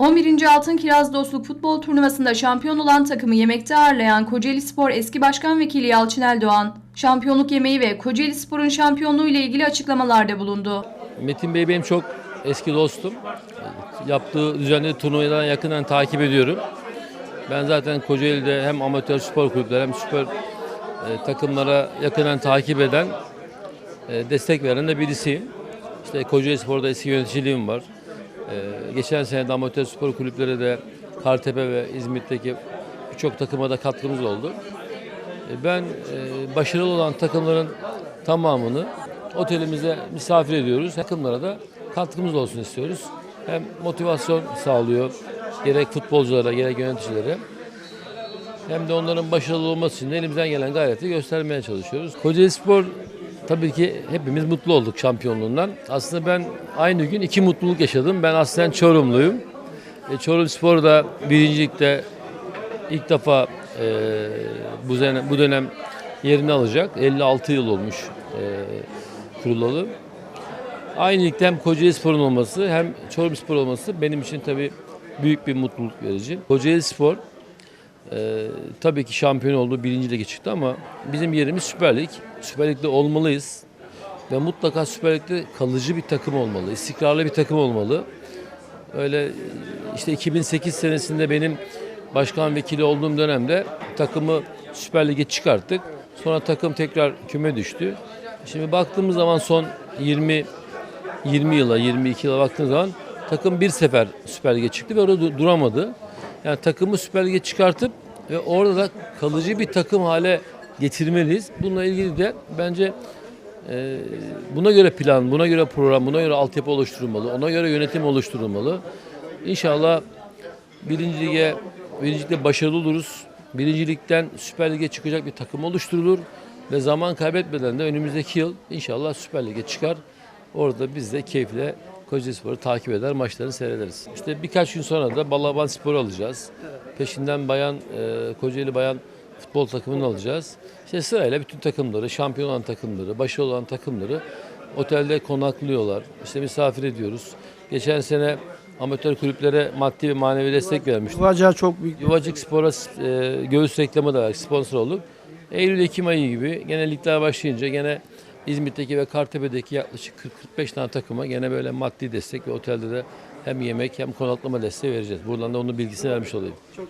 11. Altın Kiraz Dostluk Futbol Turnuvası'nda şampiyon olan takımı yemekte ağırlayan Kocaeli Spor eski başkan vekili Yalçın Eldoğan, şampiyonluk yemeği ve Kocaeli Spor'un şampiyonluğu ile ilgili açıklamalarda bulundu. Metin Bey benim çok eski dostum. Yaptığı düzenli turnuvadan yakından takip ediyorum. Ben zaten Kocaeli'de hem amatör spor kulüpleri hem süper e, takımlara yakından takip eden, e, destek veren de birisiyim. İşte Kocaeli Spor'da eski yöneticiliğim var. E, geçen sene de amatör spor kulüpleri de Kartepe ve İzmit'teki birçok takıma da katkımız oldu. E, Ben e, başarılı olan takımların tamamını otelimize misafir ediyoruz. Takımlara da katkımız olsun istiyoruz. Hem motivasyon sağlıyor gerek futbolculara gerek yöneticilere. Hem de onların başarılı olması için de elimizden gelen gayreti göstermeye çalışıyoruz. Kocaeli Spor tabii ki hepimiz mutlu olduk şampiyonluğundan. Aslında ben aynı gün iki mutluluk yaşadım. Ben aslen Çorumluyum. E, Çorum Spor da birincilikte ilk defa e, bu, dönem, bu dönem yerini alacak. 56 yıl olmuş e, kurulalı. Aynı ligde hem Kocaeli Spor'un olması hem Çorum Spor olması benim için tabii büyük bir mutluluk verici. Kocaeli Spor e, tabii ki şampiyon oldu, birinci lige çıktı ama bizim yerimiz Süper Lig. Süper Lig'de olmalıyız ve mutlaka Süper Lig'de kalıcı bir takım olmalı, istikrarlı bir takım olmalı. Öyle işte 2008 senesinde benim başkan vekili olduğum dönemde takımı Süper Lig'e çıkarttık. Sonra takım tekrar küme düştü. Şimdi baktığımız zaman son 20 20 yıla, 22 yıla baktığımız zaman takım bir sefer Süper Lig'e çıktı ve orada du- duramadı. Yani takımı Süper Lig'e çıkartıp ve orada da kalıcı bir takım hale getirmeliyiz. Bununla ilgili de bence e, buna göre plan, buna göre program, buna göre altyapı oluşturulmalı, ona göre yönetim oluşturulmalı. İnşallah birinci lige, birinci ligde başarılı oluruz. Birincilikten Süper Lig'e çıkacak bir takım oluşturulur ve zaman kaybetmeden de önümüzdeki yıl inşallah Süper Lig'e çıkar. Orada biz de keyifle Kocaeli Spor'u takip eder, maçlarını seyrederiz. İşte birkaç gün sonra da Balaban Spor'u alacağız. Peşinden bayan, e, Kocaeli Bayan futbol takımını alacağız. İşte sırayla bütün takımları, şampiyon olan takımları, başarılı olan takımları otelde konaklıyorlar. İşte misafir ediyoruz. Geçen sene amatör kulüplere maddi ve manevi destek vermiştik. Yuvacağı çok büyük. Yuvacık Spor'a e, göğüs reklamı da sponsor olduk. Eylül-Ekim ayı gibi gene ligler başlayınca gene İzmit'teki ve Kartepe'deki yaklaşık 40-45 tane takıma gene böyle maddi destek ve otelde de hem yemek hem konaklama desteği vereceğiz. Buradan da onun bilgisini vermiş olayım.